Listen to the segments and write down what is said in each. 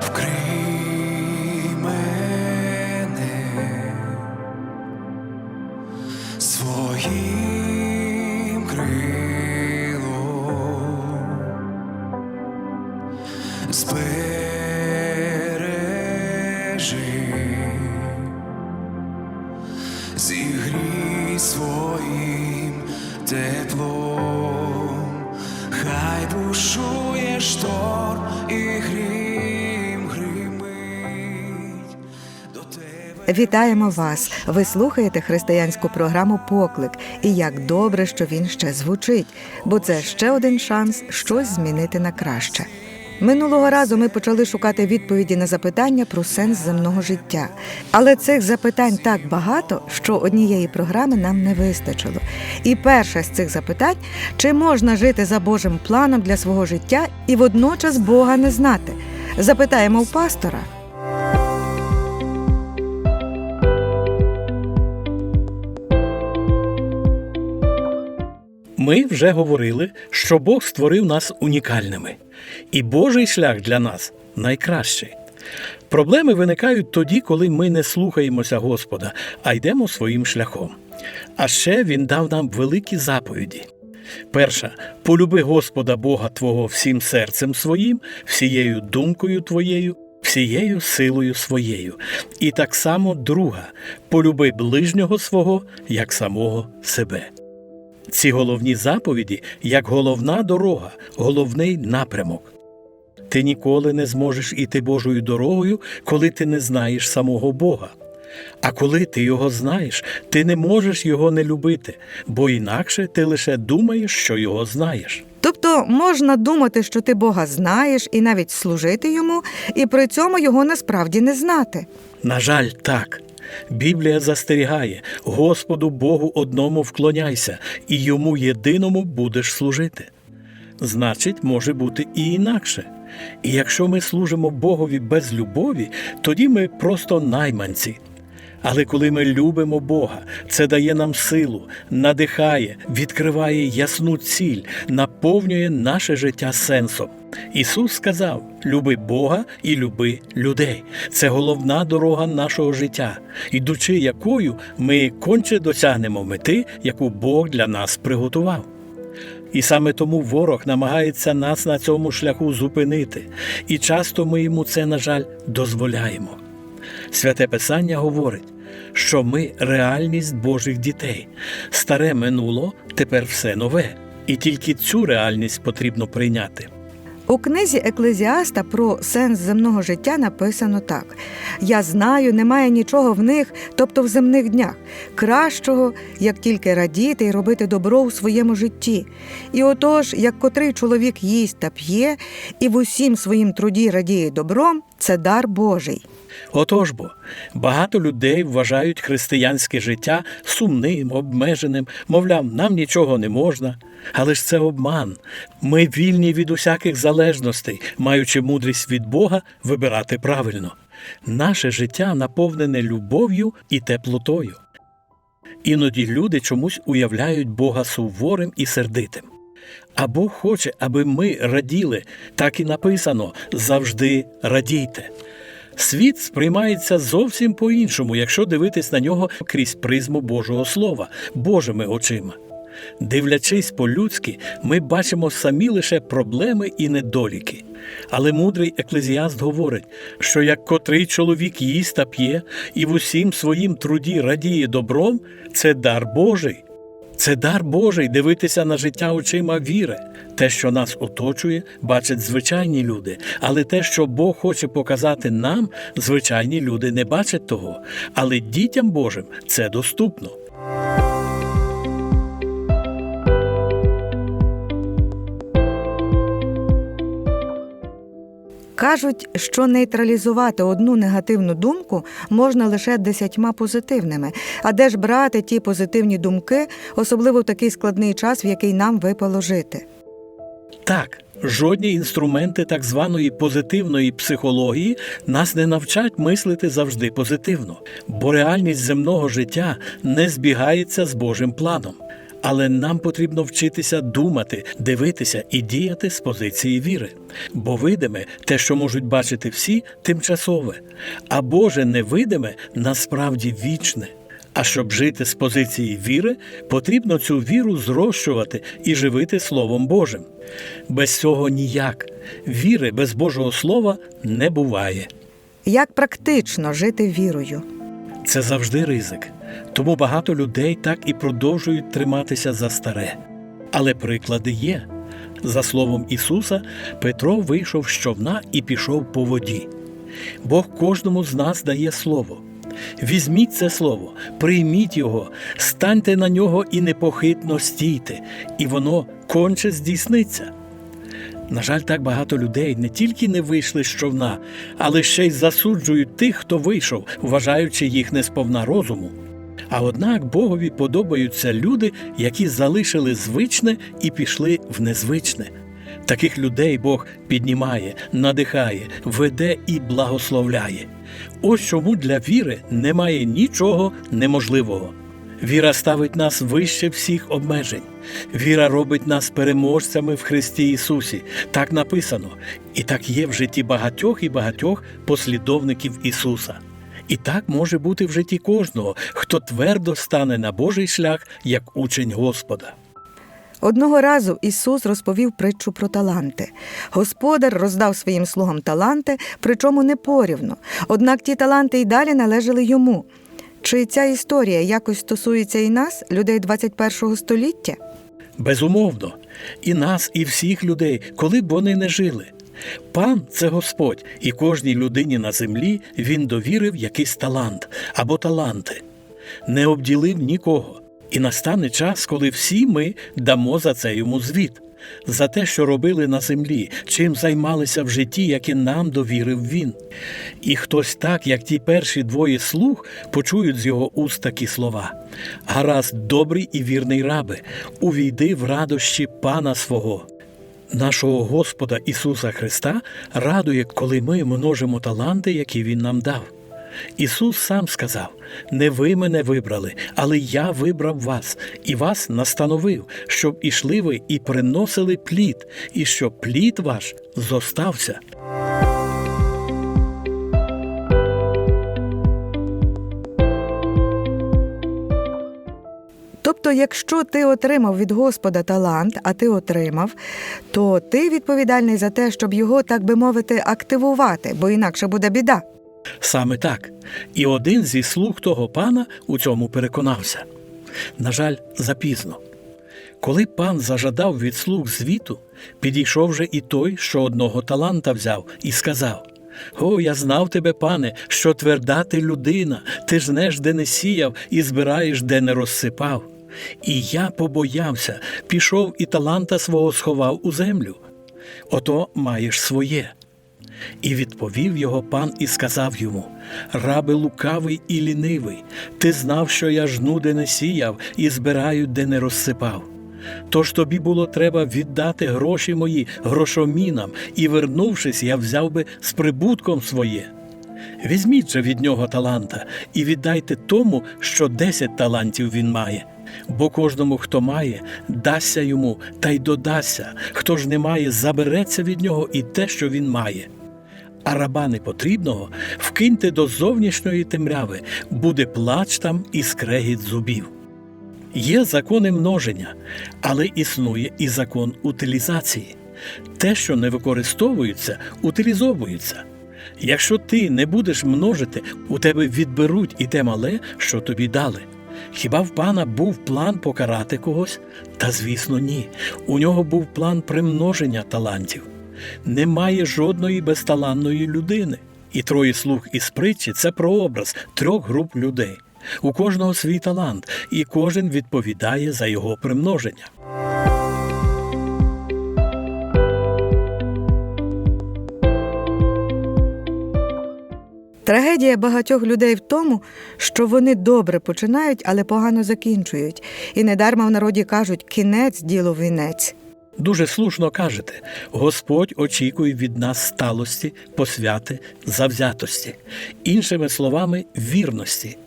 вкрий мене своїм крилом, збережи, зігрій своїм теплом, хай бушує шторм і грім Вітаємо вас! Ви слухаєте християнську програму Поклик. І як добре, що він ще звучить, бо це ще один шанс щось змінити на краще. Минулого разу ми почали шукати відповіді на запитання про сенс земного життя. Але цих запитань так багато, що однієї програми нам не вистачило. І перше з цих запитань: чи можна жити за Божим планом для свого життя і водночас Бога не знати? Запитаємо у пастора. Ми вже говорили, що Бог створив нас унікальними, і Божий шлях для нас найкращий. Проблеми виникають тоді, коли ми не слухаємося Господа, а йдемо своїм шляхом. А ще Він дав нам великі заповіді. Перша полюби Господа Бога Твого всім серцем своїм, всією думкою твоєю, всією силою своєю. І так само друга полюби ближнього свого як самого себе. Ці головні заповіді як головна дорога, головний напрямок. Ти ніколи не зможеш іти Божою дорогою, коли ти не знаєш самого Бога. А коли ти його знаєш, ти не можеш його не любити, бо інакше ти лише думаєш, що його знаєш. Тобто можна думати, що ти Бога знаєш і навіть служити йому, і при цьому його насправді не знати. На жаль, так. Біблія застерігає Господу Богу одному вклоняйся, і йому єдиному будеш служити. Значить, може бути і інакше. І якщо ми служимо Богові без любові, тоді ми просто найманці. Але коли ми любимо Бога, це дає нам силу, надихає, відкриває ясну ціль, наповнює наше життя сенсом. Ісус сказав: люби Бога і люби людей. Це головна дорога нашого життя, ідучи якою ми конче досягнемо мети, яку Бог для нас приготував. І саме тому ворог намагається нас на цьому шляху зупинити, і часто ми йому це, на жаль, дозволяємо. Святе Писання говорить, що ми реальність Божих дітей. Старе минуло, тепер все нове. І тільки цю реальність потрібно прийняти. У книзі Еклезіаста про сенс земного життя написано так: Я знаю, немає нічого в них, тобто в земних днях, кращого, як тільки радіти і робити добро у своєму житті. І отож, як котрий чоловік їсть та п'є, і в усім своїм труді радіє добром, це дар Божий. Отож бо, багато людей вважають християнське життя сумним, обмеженим, мовляв, нам нічого не можна. Але ж це обман. Ми вільні від усяких залежностей, маючи мудрість від Бога вибирати правильно. Наше життя наповнене любов'ю і теплотою. Іноді люди чомусь уявляють Бога суворим і сердитим. А Бог хоче, аби ми раділи, так і написано завжди радійте. Світ сприймається зовсім по-іншому, якщо дивитись на нього крізь призму Божого Слова, Божими очима. Дивлячись по-людськи, ми бачимо самі лише проблеми і недоліки. Але мудрий еклезіаст говорить, що як котрий чоловік їсть та п'є і в усім своїм труді радіє добром, це дар Божий. Це дар Божий дивитися на життя очима віри. Те, що нас оточує, бачать звичайні люди, але те, що Бог хоче показати нам, звичайні люди не бачать того. Але дітям Божим це доступно. Кажуть, що нейтралізувати одну негативну думку можна лише десятьма позитивними. А де ж брати ті позитивні думки, особливо в такий складний час, в який нам випало жити? Так, жодні інструменти так званої позитивної психології нас не навчать мислити завжди позитивно, бо реальність земного життя не збігається з Божим планом. Але нам потрібно вчитися думати, дивитися і діяти з позиції віри. Бо видиме, те, що можуть бачити всі, тимчасове, а Боже невидиме насправді вічне. А щоб жити з позиції віри, потрібно цю віру зрощувати і живити Словом Божим. Без цього ніяк. Віри без Божого Слова не буває. Як практично жити вірою? Це завжди ризик. Тому багато людей так і продовжують триматися за старе. Але приклади є. За словом Ісуса, Петро вийшов з човна і пішов по воді. Бог кожному з нас дає слово. Візьміть це слово, прийміть його, станьте на нього і непохитно стійте, і воно конче здійсниться. На жаль, так багато людей не тільки не вийшли з човна, але ще й засуджують тих, хто вийшов, вважаючи їх несповна розуму. А однак Богові подобаються люди, які залишили звичне і пішли в незвичне. Таких людей Бог піднімає, надихає, веде і благословляє. Ось чому для віри немає нічого неможливого. Віра ставить нас вище всіх обмежень. Віра робить нас переможцями в Христі Ісусі. Так написано, і так є в житті багатьох і багатьох послідовників Ісуса. І так може бути в житті кожного, хто твердо стане на Божий шлях як учень Господа. Одного разу Ісус розповів притчу про таланти. Господар роздав своїм слугам таланти, причому не порівну. Однак ті таланти й далі належали йому. Чи ця історія якось стосується і нас, людей 21 століття? Безумовно, і нас, і всіх людей, коли б вони не жили. Пан це Господь, і кожній людині на землі він довірив якийсь талант або таланти, не обділив нікого. І настане час, коли всі ми дамо за це йому звіт, за те, що робили на землі, чим займалися в житті, яке нам довірив він. І хтось так, як ті перші двоє слуг, почують з його уст такі слова: Гаразд, добрий і вірний рабе, увійди в радощі пана свого. Нашого Господа Ісуса Христа радує, коли ми множимо таланти, які Він нам дав. Ісус сам сказав: не ви мене вибрали, але я вибрав вас і вас настановив, щоб ішли ви і приносили плід, і щоб плід ваш зостався. Тобто, якщо ти отримав від Господа талант, а ти отримав, то ти відповідальний за те, щоб його, так би мовити, активувати, бо інакше буде біда. Саме так. І один зі слуг того пана у цьому переконався. На жаль, запізно. Коли пан зажадав від слуг звіту, підійшов же і той, що одного таланта взяв, і сказав: О, я знав тебе, пане, що тверда ти людина, ти жнеш, де не сіяв, і збираєш, де не розсипав. І я побоявся, пішов і таланта свого сховав у землю. Ото маєш своє. І відповів його пан і сказав йому: Рабе лукавий і лінивий, ти знав, що я жну, де не сіяв, і збираю, де не розсипав. Тож тобі було треба віддати гроші мої грошомінам, і, вернувшись, я взяв би з прибутком своє. Візьміть же від нього таланта і віддайте тому, що десять талантів він має. Бо кожному, хто має, дасться йому та й додасться, хто ж не має, забереться від нього і те, що він має. А раба непотрібного вкиньте до зовнішньої темряви, буде плач там і скрегіт зубів. Є закони множення, але існує і закон утилізації. Те, що не використовується, утилізовується. Якщо ти не будеш множити, у тебе відберуть і те мале, що тобі дали. Хіба в пана був план покарати когось? Та звісно, ні. У нього був план примноження талантів. Немає жодної безталанної людини. І троє слуг із притчі це прообраз трьох груп людей. У кожного свій талант, і кожен відповідає за його примноження. Трагедія багатьох людей в тому, що вони добре починають, але погано закінчують. І недарма в народі кажуть кінець діло вінець. Дуже слушно кажете, Господь очікує від нас сталості, посвяти, завзятості, іншими словами, вірності.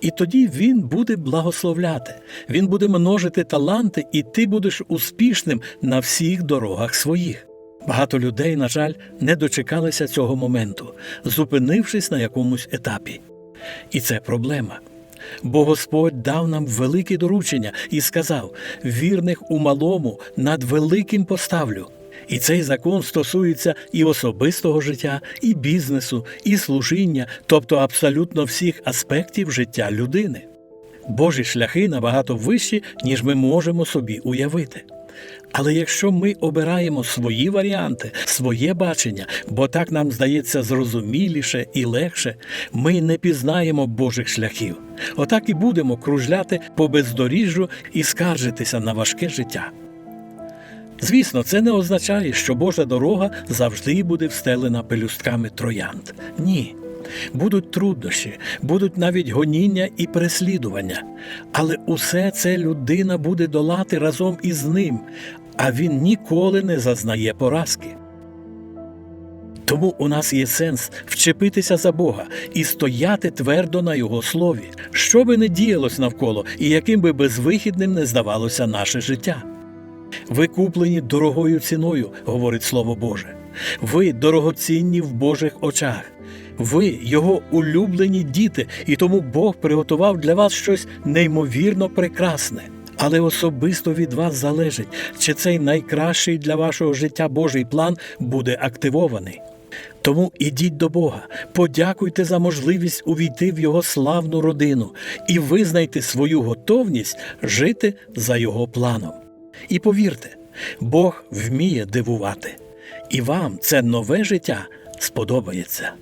І тоді він буде благословляти, він буде множити таланти, і ти будеш успішним на всіх дорогах своїх. Багато людей, на жаль, не дочекалися цього моменту, зупинившись на якомусь етапі. І це проблема. Бо Господь дав нам великі доручення і сказав: вірних у малому над великим поставлю. І цей закон стосується і особистого життя, і бізнесу, і служіння, тобто абсолютно всіх аспектів життя людини. Божі шляхи набагато вищі, ніж ми можемо собі уявити. Але якщо ми обираємо свої варіанти, своє бачення, бо так нам здається зрозуміліше і легше, ми не пізнаємо Божих шляхів. Отак і будемо кружляти по бездоріжжю і скаржитися на важке життя. Звісно, це не означає, що Божа дорога завжди буде встелена пелюстками троянд. Ні. Будуть труднощі, будуть навіть гоніння і переслідування. Але усе це людина буде долати разом із ним, а він ніколи не зазнає поразки. Тому у нас є сенс вчепитися за Бога і стояти твердо на Його слові, що би не діялось навколо і яким би безвихідним не здавалося наше життя. Ви куплені дорогою ціною, говорить Слово Боже. Ви дорогоцінні в Божих очах. Ви його улюблені діти, і тому Бог приготував для вас щось неймовірно прекрасне. Але особисто від вас залежить, чи цей найкращий для вашого життя Божий план буде активований. Тому ідіть до Бога, подякуйте за можливість увійти в Його славну родину і визнайте свою готовність жити за Його планом. І повірте, Бог вміє дивувати, і вам це нове життя сподобається.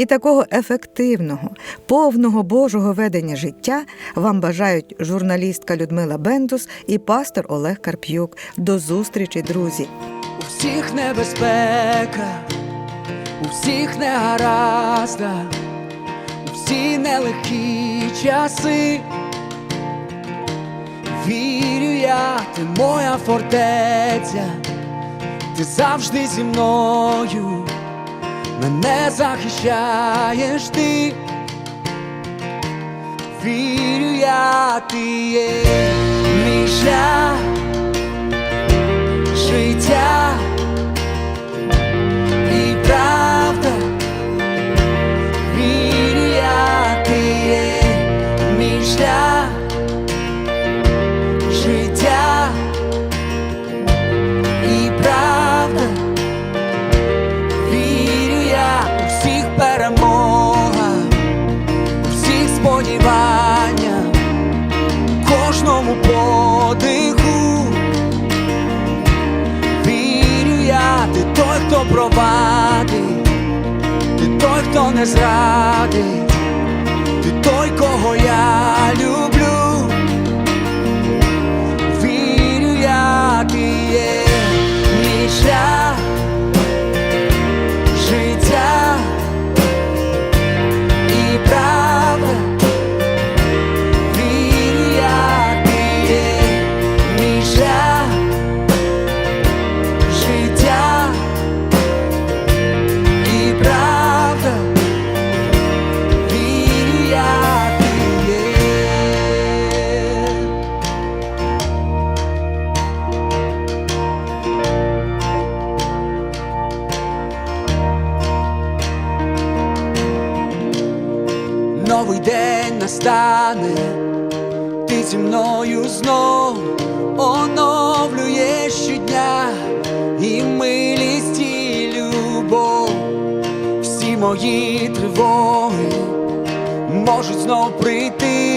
І такого ефективного, повного Божого ведення життя вам бажають журналістка Людмила Бендус і пастор Олег Карп'юк. До зустрічі, друзі! У всіх небезпека, у всіх негаразда, у всі нелегкі часи. Вірю я, ти моя фортеця, ти завжди зі мною, мене захищаєш ти. Вірю я, ти є мій шлях життя і правда, не зрадить, настане, ти зі мною знов оновлюєш щодня і милість, і любов, всі мої тривоги можуть знов прийти,